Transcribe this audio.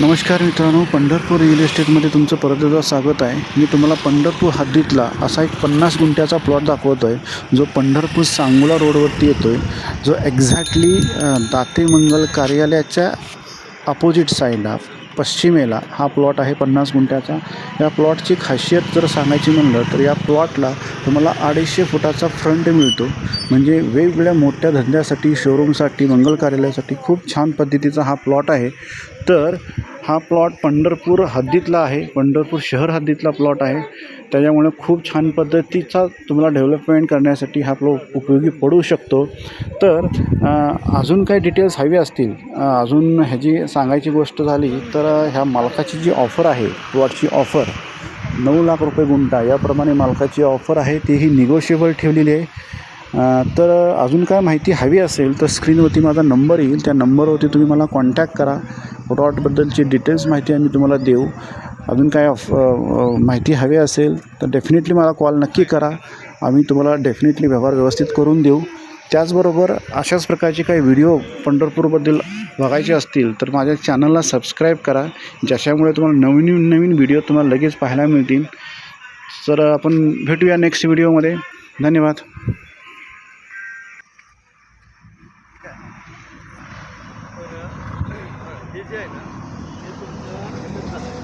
नमस्कार मित्रांनो पंढरपूर रिअल इस्टेटमध्ये तुमचं परत एकदा स्वागत आहे. मी तुम्हाला पंढरपूर हद्दीतला असा एक पन्नास गुंठ्याचा प्लॉट दाखवतो आहे जो पंढरपूर सांगोला रोडवरती येतो आहे जो एक्झॅक्टली दाते मंगल कार्यालयाच्या अपोजिट साईडला पश्चिमेला हा प्लॉट आहे पन्नास गुंठ्याचा. या प्लॉटची खासियत जर सांगायची म्हणलं तर या प्लॉटला तुम्हाला अडीचशे फुटाचा फ्रंट मिळतो. म्हणजे वेगवेगळ्या मोठ्या धंद्यासाठी शोरूमसाठी मंगल कार्यालयासाठी खूप छान पद्धतीचा हा प्लॉट आहे. तर हा प्लॉट पंढरपूर हद्दीतला आहे. पंढरपूर शहर हद्दीतला प्लॉट आहे. त्याच्यामुळे खूप छान पद्धतीचा तुम्हाला डेव्हलपमेंट करण्यासाठी हा प्लॉट उपयोगी पडू शकतो. तर अजून काही डिटेल्स हवे असतील. अजून ह्याची सांगायची गोष्ट झाली तर ह्या मालकाची जी ऑफर आहे प्लॉटची ऑफर नऊ लाख रुपये गुंठा याप्रमाणे मालकाची ऑफर आहे तीही निगोशिएबल ठेवलेली आहे. तर अजून काय माहिती हवी असेल तर स्क्रीनवरती माझा नंबर येईल. त्या नंबरवरती तुम्ही मला कॉन्टॅक्ट करा. रॉटबद्दलची डिटेल्स माहिती आम्ही तुम्हाला देऊ. अजून काय ऑफ- माहिती हवी असेल तर डेफिनेटली मला कॉल नक्की करा. आम्ही तुम्हाला डेफिनेटली व्यवहार व्यवस्थित करून देऊ. त्याचबरोबर अशाच प्रकारचे काही व्हिडिओ पंढरपूरबद्दल बघायचे असतील तर माझ्या चॅनलला सबस्क्राईब करा. ज्याच्यामुळे तुम्हाला नवीन नवीन व्हिडिओ तुम्हाला लगेच पाहायला मिळतील. तर आपण भेटूया नेक्स्ट व्हिडिओमध्ये धन्यवाद. हे जे आहे ना हे तुमचं